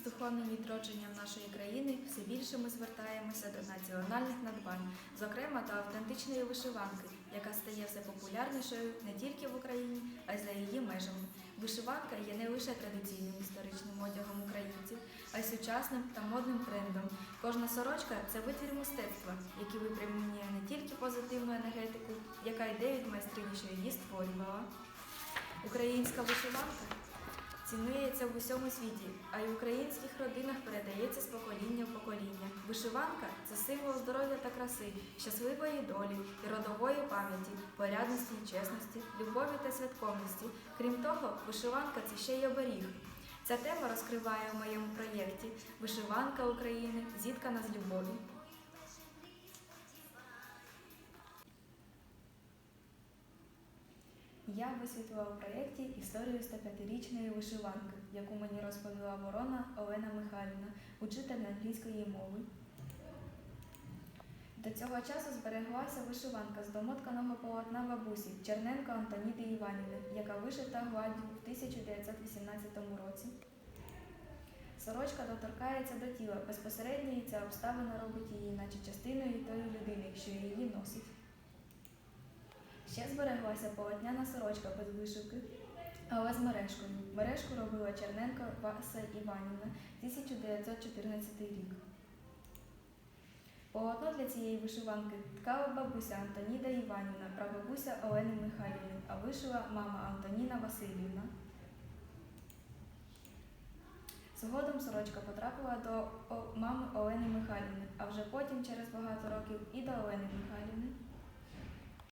З духовним відродженням нашої країни все більше ми звертаємося до національних надбань, зокрема до автентичної вишиванки, яка стає все популярнішою не тільки в Україні, а й за її межами. Вишиванка є не лише традиційним історичним одягом українців, а й сучасним та модним трендом. Кожна сорочка це витвір мистецтва, який випрямлює не тільки позитивну енергетику, яка йде від майстрині, що її створювала. Українська вишиванка цінується в усьому світі, а й в українських родинах передається з покоління в покоління. Вишиванка це символ здоров'я та краси, щасливої долі і родової пам'яті, порядності і чесності, любові та святковності. Крім того, вишиванка це ще й оберіг. Ця тема розкриває в моєму проєкті Вишиванка України зіткана з любові. Я висвітлила у проєкті історію 105-річної вишиванки, яку мені розповіла ворона Олена Михайлівна, учитель англійської мови. До цього часу збереглася вишиванка з домотканого полотна бабусі Черненко Антоніди Іванівни, яка вишита гладдю в 1918 році. Сорочка доторкається до тіла безпосередньо і ця обставина робить її, наче частиною тої людини, що її носить. Ще збереглася полотняна сорочка без вишивки, але з мережкою. Мережку робила Черненко Васа Іванівна 1914 рік. Полотно для цієї вишиванки ткала бабуся Антоніда Іванівна, прабабуся Олени Михайлівни, а вишила мама Антоніна Васильівна. Згодом сорочка потрапила до мами Олени Михайлівни, а вже потім, через багато років, і до Олени Михайлівни.